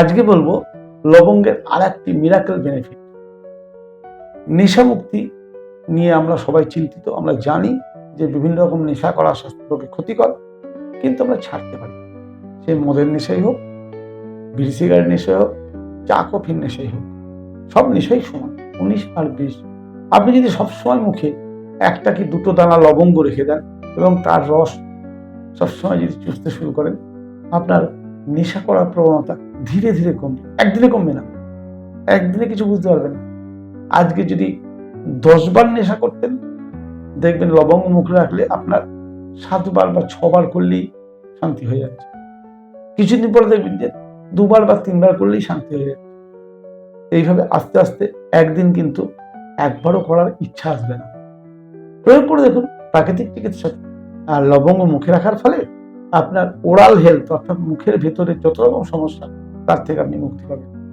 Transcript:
আজকে বলব, লবঙ্গের আর একটি মিরাকেল বেনিফিট নেশা মুক্তি নিয়ে আমরা সবাই চিন্তিত, আমরা জানি যে বিভিন্ন রকম নেশা করা স্বাস্থ্যকে ক্ষতিকর, কিন্তু আমরা ছাড়তে পারি। সে মদের নেশাই হোক, বিড়ি সিগারেট নেশাই হোক, চা কফির নেশাই হোক, সব নেশাই সমান, উনিশ আর বিশ। আপনি যদি সবসময় মুখে একটা কি দুটো দানা লবঙ্গ রেখে দেন এবং তার রস সবসময় যদি চুষতে শুরু করেন, আপনার নেশা করার প্রবণতা ধীরে ধীরে কমবে। একদিনে কমবে না। একদিনে কিছু বুঝতে পারবেন আজকে যদি দশবার নেশা করতেন, দেখবেন লবঙ্গ মুখে রাখলে আপনার সাতবার বা ছবার করলেই শান্তি হয়ে যাচ্ছে। কিছুদিন পরে দেখবেন যে দুবার বা তিনবার করলেই শান্তি হয়ে যাচ্ছে। এইভাবে আস্তে আস্তে একদিন কিন্তু একবারও করার ইচ্ছা আসবে না। প্রয়োগ করে দেখুন প্রাকৃতিক চিকিৎসা। আর লবঙ্গ মুখে রাখার ফলে আপনার ওরাল হেলথ অর্থাৎ মুখের ভেতরে যত রকম সমস্যা তার থেকে আপনি মুক্তি পাবেন